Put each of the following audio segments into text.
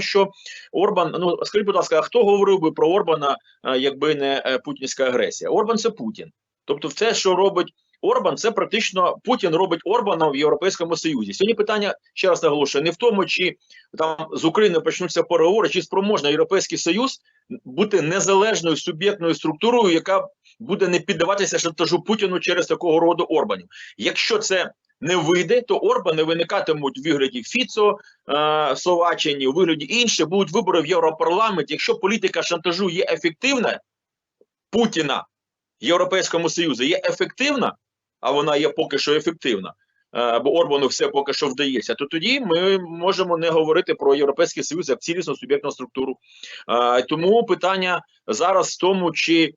що Орбан, ну скажіть, будь ласка, а хто говорив би про Орбана, е, якби не е, путінська агресія? Орбан це Путін. Тобто, все, що робить Орбан, це практично Путін робить Орбана в Європейському Союзі. Сьогодні питання ще раз наголошую, не в тому, чи там з України почнуться переговори, чи спроможна Європейський Союз бути незалежною суб'єктною структурою, яка буде не піддаватися шантажу Путіну через такого роду Орбанів. Якщо це не вийде, то Орбани виникатимуть в вигляді Фіцо, е, Словаччині, у вигляді інших, будуть вибори в Європарламенті. Якщо політика шантажу є ефективна, Путіна в Європейському Союзі є ефективна, а вона є поки що ефективна, е, бо Орбану все поки що вдається, то тоді ми можемо не говорити про Європейський Союз як цілісну суб'єктну структуру. Е, тому питання зараз в тому, чи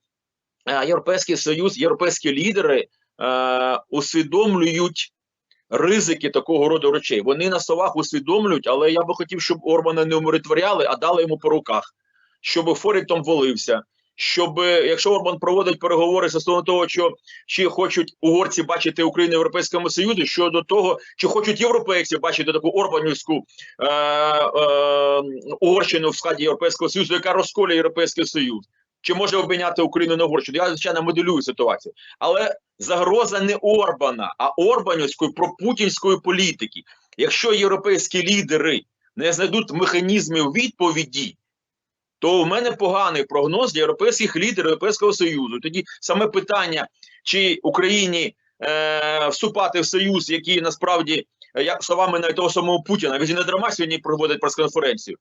Європейський Союз, європейські лідери е, усвідомлюють ризики такого роду речей. Вони на словах усвідомлюють, але я би хотів, щоб Орбана не умиротворяли, а дали йому по руках, щоб Форітом волився. Щоб якщо Орбан проводить переговори стосовно того, що чи хочуть угорці бачити Україну в Європейському Союзі, щодо того, чи хочуть європейці бачити таку Орбанівську е, е, Угорщину в складі Європейського Союзу, яка розколює Європейський Союз, чи може обміняти Україну на Угорщину? Я звичайно моделюю ситуацію, але загроза не Орбана, а Орбанівської пропутінської політики. Якщо європейські лідери не знайдуть механізмів відповіді, то в мене поганий прогноз для європейських лідерів Європейського Союзу. Тоді саме питання, чи Україні е, вступати в Союз, який насправді, е, як словами навіть того самого Путіна, він не дарма сьогодні проводить прес-конференцію.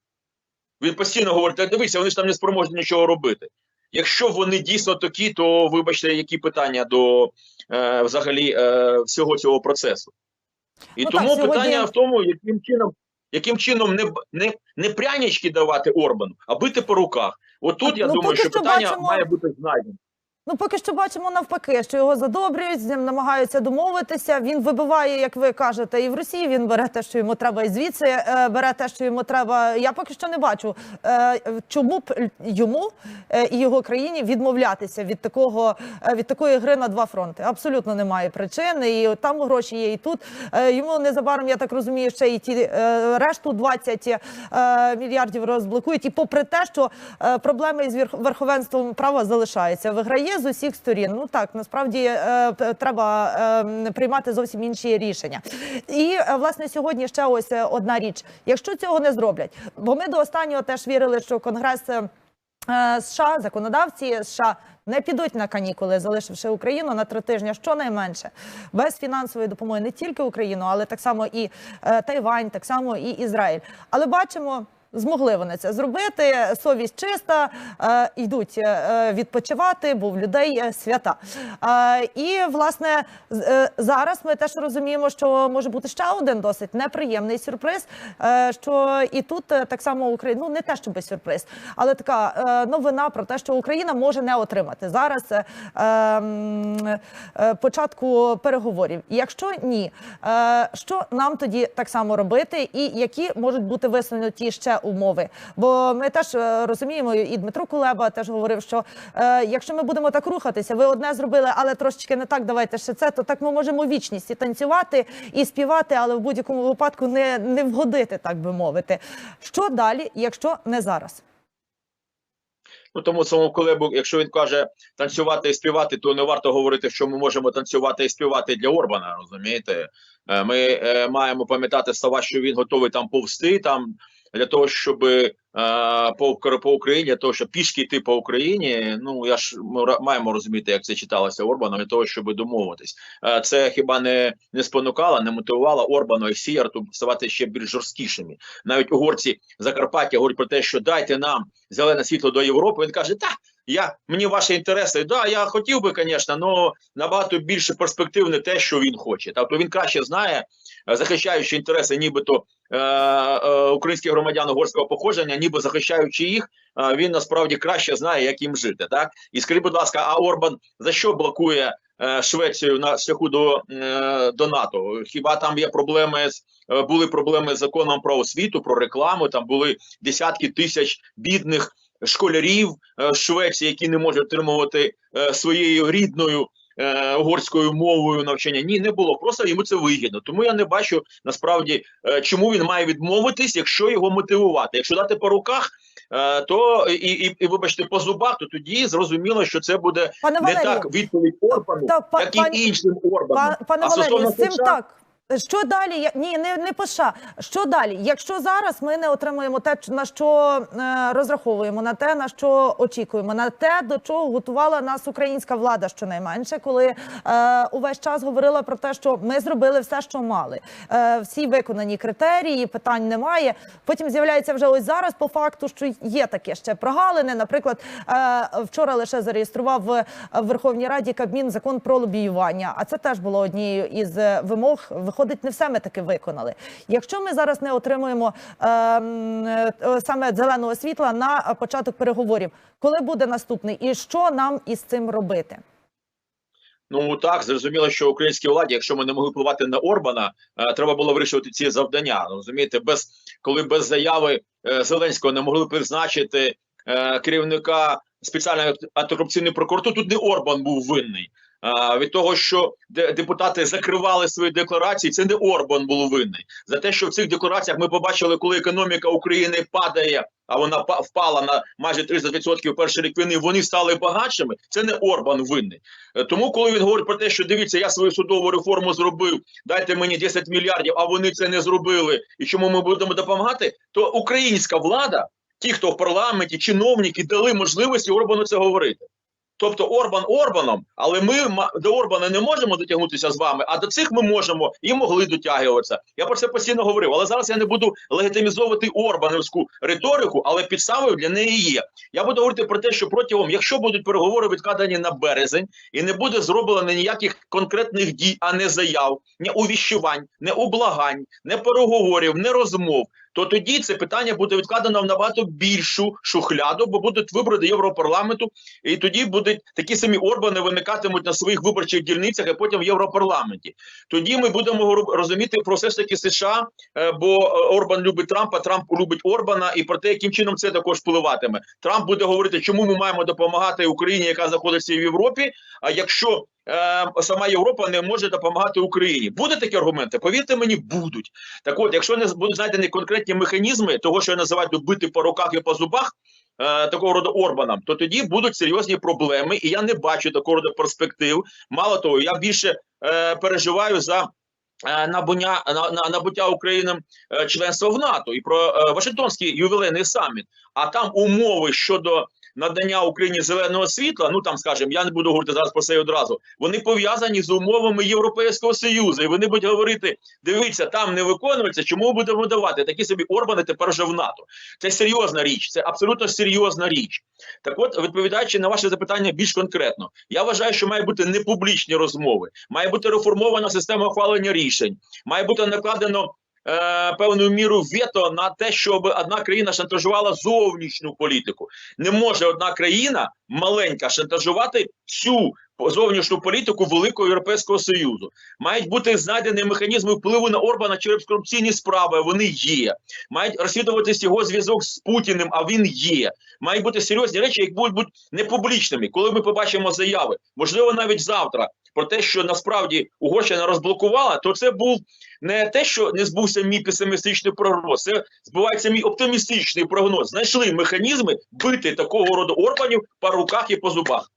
Він постійно говорить: «Та дивися, вони ж там не спроможні нічого робити. Якщо вони дійсно такі, то вибачте, які питання до е, взагалі е, всього цього процесу. І Ну, тому так, сьогодні- питання в тому, яким чином, яким чином не, не, не прянички давати Орбану, а бити по руках. От я ну, думаю, що що питання бачимо- має бути знайдено. Ну, поки що бачимо навпаки, що його задобрюють, з ним намагаються домовитися. Він вибиває, як ви кажете, і в Росії він бере те, що йому треба, і звідси е, бере те, що йому треба. Я поки що не бачу, е, чому б йому е, і його країні відмовлятися від такого від такої гри на два фронти. Абсолютно немає причин. І там гроші є, і тут йому незабаром, я так розумію, ще і ті решту 20 е, мільярдів розблокують. І попри те, що проблеми верх- верховенством права залишаються, виграє з усіх сторін. Ну так насправді е, треба е, приймати зовсім інші рішення. І е, власне сьогодні ще ось одна річ: якщо цього не зроблять, бо ми до останнього теж вірили, що конгрес. США, законодавці США не підуть на канікули, залишивши Україну на три тижні, щонайменше без фінансової допомоги не тільки Україну, але так само і Тайвань, так само і Ізраїль. Але бачимо. Змогли вони це зробити. Совість чиста, е, йдуть е, відпочивати, бо в людей е, свята. Е, і власне е, зараз ми теж розуміємо, що може бути ще один досить неприємний сюрприз. Е, що і тут е, так само Україна, ну не те, щоб сюрприз, але така е, новина про те, що Україна може не отримати зараз е, ем, е, початку переговорів. Якщо ні, е, що нам тоді так само робити, і які можуть бути висунуті ще умови? Бо ми теж е, розуміємо, і Дмитро Кулеба теж говорив, що е, якщо ми будемо так рухатися, ви одне зробили, але трошечки не так, давайте ще це, то так ми можемо вічність і танцювати і співати, але в будь-якому випадку не, не вгодити, так би мовити. Що далі, якщо не зараз? Ну тому самому Колебу, якщо він каже танцювати і співати, то не варто говорити, що ми можемо танцювати і співати для Орбана. Розумієте, Е, ми е, маємо пам'ятати слова, що він готовий там повсти там для того, щоб е, по, по Україні, для того, щоб пішки йти по Україні. Ну я ж ми маємо розуміти, як це читалося Орбаном, для того, щоб домовитись. Е, це хіба не, не спонукало, не мотивувало Орбану і Сіярту ставати ще більш жорсткішими. Навіть угорці Закарпаття говорять про те, що дайте нам зелене світло до Європи. Він каже, так. Я мені ваші інтереси, да, я хотів би, звісно, але набагато більше перспективне те, що він хоче. Тобто він краще знає, е, захищаючи інтереси, нібито е, е, українських громадян угорського походження, ніби захищаючи їх, е, він насправді краще знає, як їм жити. Так і скажіть, будь ласка, а Орбан за що блокує е, Швецію на шляху до, е, до НАТО? Хіба там є проблеми з були проблеми з законом про освіту, про рекламу? Там були десятки тисяч бідних школярів е, Швеції, які не можуть отримувати е, своєю рідною е, угорською мовою навчання. Ні, не було. Просто йому це вигідно. Тому я не бачу насправді, чому він має відмовитись, якщо його мотивувати. Якщо дати по руках, то і, і, і вибачте по зубах, то тоді зрозуміло, що це буде Пане не Валерію, так відповідь Орбану, та, па- як і іншим Орбаном. Па- Пане А Валерію, з цим так. Що далі? Ні, не, не по США. Що далі? Якщо зараз ми не отримуємо те, на що е, розраховуємо, на те, на що очікуємо, на те, до чого готувала нас українська влада, щонайменше, коли е, увесь час говорила про те, що ми зробили все, що мали. Е, всі виконані критерії, питань немає. Потім з'являється вже ось зараз по факту, що є таке ще прогалини. Наприклад, е, вчора лише зареєстрував в в Верховній Раді Кабмін закон про лобіювання. А це теж було однією із е, вимог. Виходить, не все ми таки виконали. Якщо ми зараз не отримуємо е, е, саме зеленого світла на початок переговорів, коли буде наступний, і що нам із цим робити? Ну так зрозуміло, що українській владі, якщо ми не могли впливати на Орбана, е, треба було вирішувати ці завдання. Розумієте, без коли без заяви е, Зеленського не могли призначити керівника спеціальної антикорупційної прокуратури, тут не Орбан був винний. А від того, що де- депутати закривали свої декларації, це не Орбан був винний. За те, що в цих деклараціях ми побачили, коли економіка України падає, а вона впала на майже 30% перший рік війни, вони стали багатшими. Це не Орбан винний. Е, Тому, коли він говорить про те, що дивіться, я свою судову реформу зробив, дайте мені 10 мільярдів, а вони це не зробили, і чому ми будемо допомагати, то українська влада, ті, хто в парламенті, чиновники, дали можливості Орбану це говорити. Тобто Орбан Орбаном, але ми до Орбана не можемо дотягнутися з вами, а до цих ми можемо і могли дотягуватися. Я про це постійно говорив. Але зараз я не буду легітимізовувати Орбанівську риторику, але підставою для неї є. Я буду говорити про те, що протягом, якщо будуть переговори відкладені на березень, і не буде зроблено ніяких конкретних дій, а не заяв, не увіщувань, не ублагань, не переговорів, не розмов. То тоді це питання буде відкладено в набагато більшу шухляду, бо будуть вибори до Європарламенту, і тоді будуть такі самі Орбани виникатимуть на своїх виборчих дільницях, і потім в Європарламенті. Тоді ми будемо розуміти про все ж таки США, е, бо е, Орбан любить Трампа, Трамп любить Орбана, і про те, яким чином це також впливатиме. Трамп буде говорити, чому ми маємо допомагати Україні, яка знаходиться в Європі. А якщо сама Європа не може допомагати Україні, буде такі аргументи? Повірте мені, будуть. Так от, якщо не будуть знайдені конкретні механізми того, що я називаю бити по руках і по зубах. е, Такого роду Орбаном, то тоді будуть серйозні проблеми, і я не бачу такого роду перспектив. Мало того, я більше е, переживаю за е, набуття, на, на, набуття України е, членства в НАТО і про е, Вашингтонський ювілейний саміт. А там умови щодо надання Україні зеленого світла. Ну там скажімо, я не буду говорити зараз про це одразу. Вони пов'язані з умовами Європейського союзу, і вони будуть говорити: дивіться, там не виконується. Чому ми будемо давати такі собі Орбани тепер вже в НАТО? Це серйозна річ, це абсолютно серйозна річ. Так, от, відповідаючи на ваше запитання більш конкретно, я вважаю, що має бути не публічні розмови, має бути реформована система ухвалення рішень, має бути накладено. Е, певною міру вето на те, щоб одна країна шантажувала зовнішню політику. Не може одна країна маленька шантажувати всю зовнішню політику Великого Європейського Союзу. Мають бути знайдені механізми впливу на Орбана через корупційні справи. Вони є. Мають розслідуватись його зв'язок з Путіним, а він є. Мають бути серйозні речі, які будуть бути непублічними. Коли ми побачимо заяви, можливо, навіть завтра, про те, що насправді Угорщина розблокувала, то це був не те, що не збувся мій песимістичний прогноз, це збувається мій оптимістичний прогноз. Знайшли механізми бити такого роду Орбанів по руках і по зубах.